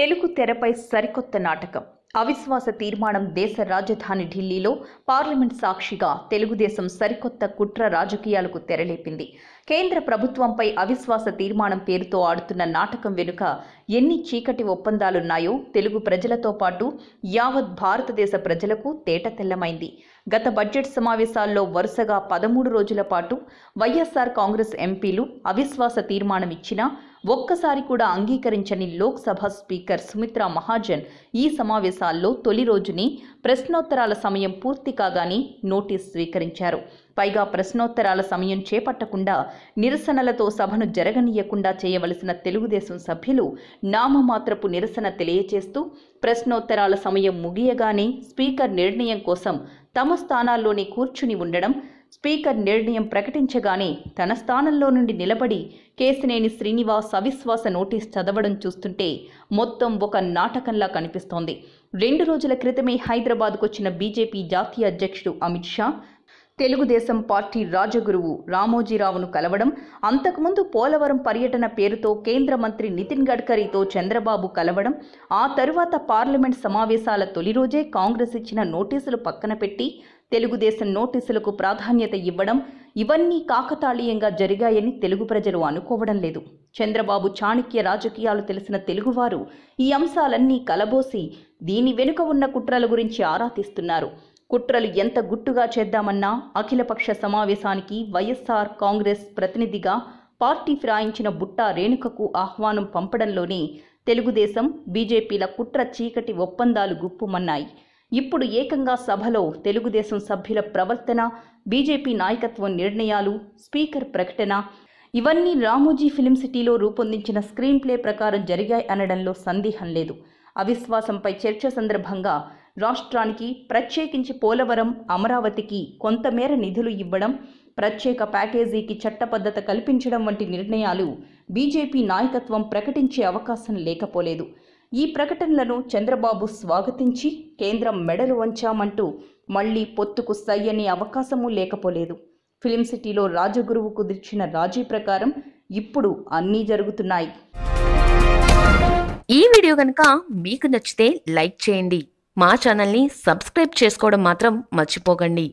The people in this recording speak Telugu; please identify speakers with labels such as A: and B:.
A: తెలుగు తెరపై సరికొత్త నాటకం. అవిశ్వాస తీర్మానం దేశ రాజధాని ఢిల్లీలో పార్లమెంట్ సాక్షిగా తెలుగుదేశం సరికొత్త కుట్ర రాజకీయాలకు తెరలేపింది. కేంద్ర ప్రభుత్వంపై అవిశ్వాస తీర్మానం పేరుతో ఆడుతున్న నాటకం వెనుక ఎన్ని చీకటి ఒప్పందాలున్నాయో తెలుగు ప్రజలతో పాటు యావత్ భారతదేశ ప్రజలకు తేట తెల్లమైంది. గత బడ్జెట్ సమావేశాల్లో వరుసగా పదమూడు రోజుల పాటు వైఎస్ఆర్ కాంగ్రెస్ ఎంపీలు అవిశ్వాస తీర్మానం ఇచ్చినా ఒక్కసారి కూడా అంగీకరించని లోక్సభ స్పీకర్ సుమిత్రా మహాజన్ ఈ సమావేశాల్లో తొలి రోజుని ప్రశ్నోత్తరాల సమయం పూర్తి కాగానే నోటీస్ స్వీకరించారు. పైగా ప్రశ్నోత్తరాల సమయం చేపట్టకుండా నిరసనలతో సభను జరగనీయకుండా చేయవలసిన తెలుగుదేశం సభ్యులు నామమాత్రపు నిరసన తెలియచేస్తూ ప్రశ్నోత్తరాల సమయం ముగియగానే స్పీకర్ నిర్ణయం కోసం తమ స్థానాల్లోనే కూర్చుని ఉండడం స్పీకర్ నిర్ణయం ప్రకటించగానే తన స్థానంలో నుండి నిలబడి కేసినేని శ్రీనివాస్ అవిశ్వాస నోటీస్ చదవడం చూస్తుంటే మొత్తం ఒక నాటకంలా కనిపిస్తోంది. రెండు రోజుల క్రితమే హైదరాబాద్కు వచ్చిన బీజేపీ జాతీయ అధ్యక్షుడు అమిత్ షా తెలుగుదేశం పార్టీ రాజగురువు రామోజీరావును కలవడం అంతకుముందు పోలవరం పర్యటన పేరుతో కేంద్ర మంత్రి నితిన్ గడ్కరీతో చంద్రబాబు కలవడం ఆ తరువాత పార్లమెంట్ సమావేశాల తొలి రోజే కాంగ్రెస్ ఇచ్చిన నోటీసులు పక్కన పెట్టి తెలుగుదేశం నోటీసులకు ప్రాధాన్యత ఇవ్వడం ఇవన్నీ కాకతాళీయంగా జరిగాయని తెలుగు ప్రజలు అనుకోవడం లేదు. చంద్రబాబు చాణక్య రాజకీయాలు తెలిసిన తెలుగువారు ఈ అంశాలన్నీ కలబోసి దీని వెనుక ఉన్న కుట్రల గురించి ఆరా తీస్తున్నారు. కుట్రలు ఎంత గుట్టుగా చేద్దామన్నా అఖిలపక్ష సమావేశానికి వైఎస్ఆర్ కాంగ్రెస్ ప్రతినిధిగా పార్టీ ఫిరాయించిన బుట్టా రేణుకకు ఆహ్వానం పంపడంలోనే తెలుగుదేశం బీజేపీల కుట్ర చీకటి ఒప్పందాలు గుప్పుమన్నాయి. ఇప్పుడు ఏకంగా సభలో తెలుగుదేశం సభ్యుల ప్రవర్తన బీజేపీ నాయకత్వం నిర్ణయాలు స్పీకర్ ప్రకటన ఇవన్నీ రామోజీ ఫిలిం సిటీలో రూపొందించిన స్క్రీన్ ప్లే ప్రకారం జరిగాయి అనడంలో సందేహం లేదు. అవిశ్వాసంపై చర్చ సందర్భంగా రాష్ట్రానికి ప్రత్యేకించి పోలవరం అమరావతికి కొంతమేర నిధులు ఇవ్వడం ప్రత్యేక ప్యాకేజీకి చట్టబద్ధత కల్పించడం వంటి నిర్ణయాలు బీజేపీ నాయకత్వం ప్రకటించే అవకాశం లేకపోలేదు. ఈ ప్రకటనలను చంద్రబాబు స్వాగతించి కేంద్రం మెడలు వంచామంటూ మళ్ళీ పొత్తుకు సయ్యని అవకాశమూ లేకపోలేదు. ఫిలిం సిటీలో రాజగురువు కుదిర్చిన రాజీ ప్రకారం ఇప్పుడు అన్నీ జరుగుతున్నాయి.
B: ఈ వీడియో కనుక మీకు నచ్చితే లైక్ చేయండి. మా ఛానల్ని సబ్స్క్రైబ్ చేసుకోవడం మాత్రం మర్చిపోకండి.